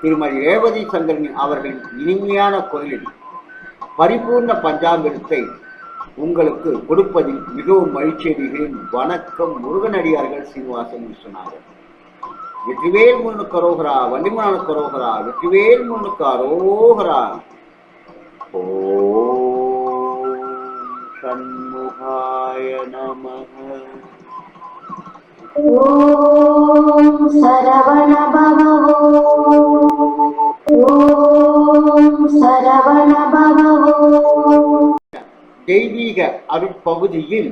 திருமதி ரேவதி சந்திரன் அவர்களின் இனிமையான குரலில் பரிபூர்ண பஞ்சாமிரத்தை உங்களுக்கு கொடுப்பதில் மிகவும் மகிழ்ச்சி அடைகிறேன். வணக்கம் முருகனடியார்கள் சீனிவாசன் சொன்னார்கள். வெற்றிவேல் முன்னுக்கு அரோகரா வண்டிமான கரோகரா வெற்றிவேல் முன்னுக்கு அரோகரா ஓ சண்முகாய நமக. ஓ சரவண பகுதியில்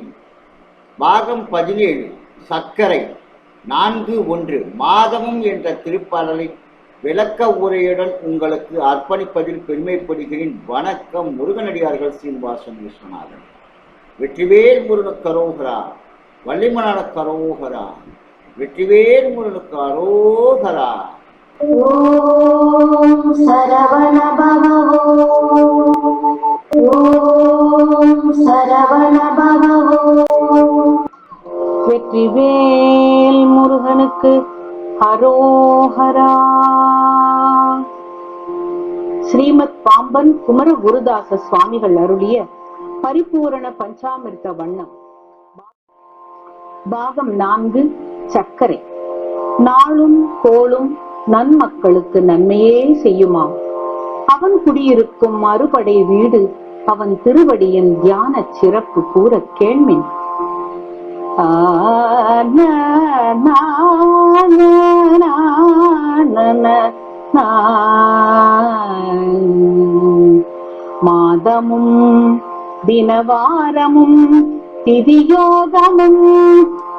பாகம் பதினேழு சர்க்கரை நான்கு ஒன்று மாதவம் என்ற திருப்பாடலை விளக்க உரையுடன் உங்களுக்கு அர்ப்பணிப்பதில் பெருமைப்படுகிறேன். வணக்கம் முருகனடியார்கள் சீனிவாசன் விஸ்வநாதன். வெற்றிவேல் முருகன் கரோகரா வள்ளிமலான கரோகரா வெற்றிவேல் முருகன் கரோகரா சரவண பவோ வெற்றிவேல் முருகனுக்கு ஹரோஹரா ஸ்ரீமத் பாம்பன் குமர குருதாச சுவாமிகள் அருளிய பரிபூரண பஞ்சாமிர்த வண்ணம். பாகம் நான்கு சர்க்கரை. நாளும் கோளும் நன்மக்களுக்கு நன்மையே செய்யுமாம் அவன் குடியிருக்கும் மறுபடை வீடு அவன் திருவடியின் தியான சிறப்பு கூற கேள்மின் மாதமும் தினவாரமும் திதியோகமும்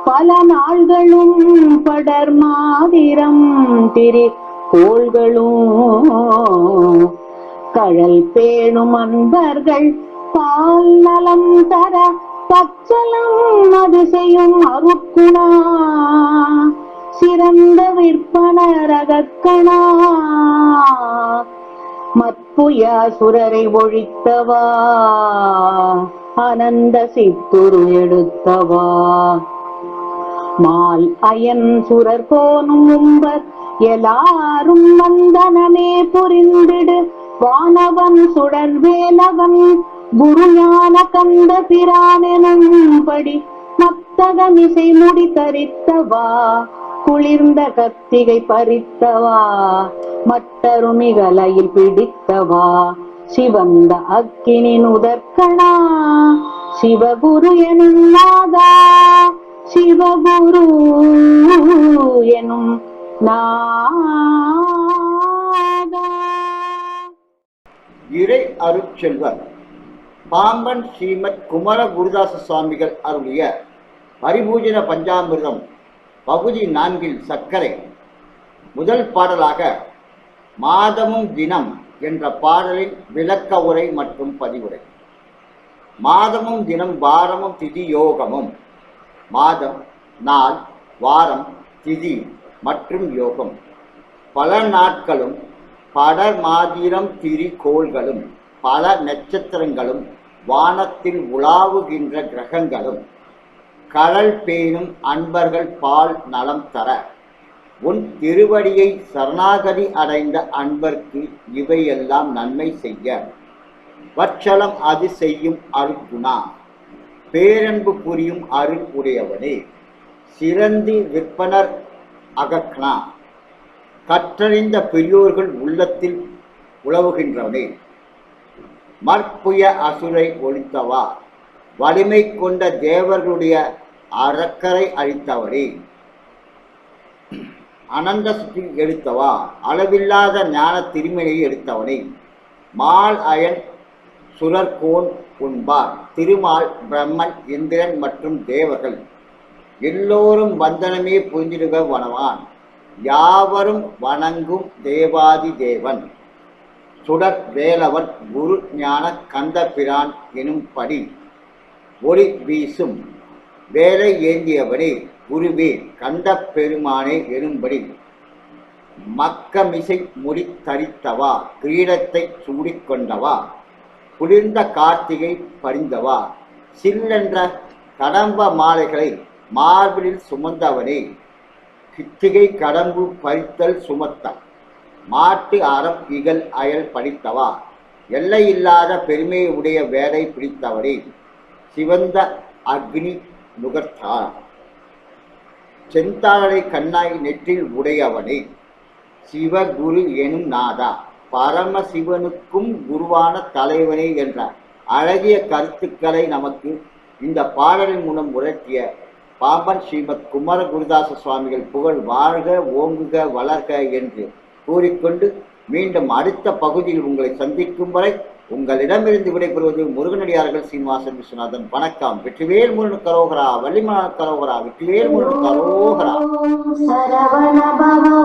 பல நாள்களும் படர் மாதிரம் திரி கோள்களும் கழல் பேணும் அன்பர்கள் பால் நலம் தர பச்சலம் அதிசயம் செய்யும் அருக்குணா சிறந்த விற்பனரகக்கணா மற்புயாசுரரை ஒழித்தவா. அனந்த சித்துரு எடுத்தவா. மால் அயன் சுரர் போனும் உம்பர் எல்லாரும் வந்தனமே புரிந்திடு. வானவன் சுடர் வேலவன் குருஞான கந்த பிரானெனும்படி மத்தகமிசை முடி தரித்தவா குளிர்ந்த கத்திகை பறித்தவா? மட்டருமிகலையில் பிடித்தவா? சிவந்த அக்கினின் உதற்கணா? சிவகுரு எனும் நாதா சிவகுரு எனும் நாதா? இறை அருட்செல்வர் பாம்பன் ஸ்ரீமத் குமர குருதாச சுவாமிகள் அருளிய பரிபூஜன பஞ்சாமிர்தம் பகுதி நான்கில் சர்க்கரை. முதல் பாடலாக மாதமும் தினம் என்ற பாடலின் விளக்க உரை மற்றும் பதிவுரை. மாதமும் தினம் வாரமும் திதி யோகமும். மாதம் நாள் வாரம் திதி மற்றும் யோகம். பல நாட்களும் படர் மாதிரம் திரி கோள்களும் பல நட்சத்திரங்களும் வானத்தில் உலாவுகின்ற கிரகங்களும் கடல் பேணும் அன்பர்கள் பால் நலம் தர உன் திருவடியை சரணாகதி அடைந்த அன்பர்க்கு இவையெல்லாம் நன்மை செய்ய வற்சலம் அது செய்யும் அருகுணா பேரன்பு புரியும் அருள் உடையவனே சிறந்தி விற்பனர் அகக்னா கற்றறிந்த பெரியோர்கள் உள்ளத்தில் உழவுகின்றவனே. மற்புய அசுரை ஒழித்தவா? வலிமை கொண்ட தேவர்களுடைய அறக்கரை அழித்தவரே அனந்த சுற்றி எடுத்தவா? அளவில்லாத ஞான திருமணியை எடுத்தவனே. மால் அயன் சுரர்கோன் உண்பார். திருமால் பிரம்மன் இந்திரன் மற்றும் தேவர்கள். எல்லோரும் வந்தனமே புரிந்திடுக வனவான். யாவரும் வணங்கும் தேவாதி தேவன். சுடர் வேலவன் குரு ஞான கந்தபிரான் எனும்படி ஒளி வீசும். வேலை ஏந்தியவனே குருவே கந்த பெருமானே எனும்படி மக்கமிசை முடி தரித்தவா கிரீடத்தை சூடிக்கொண்டவா குளிர்ந்த கார்த்திகை பறிந்தவா சில்லென்ற கடம்ப மாலைகளை மார்பிலில் சுமந்தவனே கித்திகை கடம்பு பறித்தல் சுமத்தான் மாட்டு அறம் இகழ் அயல் படித்தவா? எல்லையில்லாத பெருமையை உடைய வேலை பிடித்தவனே சிவந்த அக்னி நுகர்த்தார் செந்தாழை கண்ணாய் நெற்றில் உடையவனே சிவகுரு எனும் நாதா? பரமசிவனுக்கும் குருவான தலைவனே என்ற அழகிய கருத்துக்களை நமக்கு இந்த பாடலின் மூலம் உரைத்திய பாம்பன் ஸ்ரீமத் குமார குருதாச சுவாமிகள் புகழ் வாழ்க ஓங்குக வளர்க என்று கூறிக்கொண்டு மீண்டும் அடுத்த பகுதியில் உங்களை சந்திக்கும் வரை உங்களிடமிருந்து விடைபெறுவது முருகனடியார்கள் சீனிவாசன் விஸ்வநாதன். வணக்கம். வெற்றிவேல் முருகன் கரோகரா வள்ளிமலா கரோகரா வெற்றிவேல் முருகன் கரோகரா. சரவண பவோ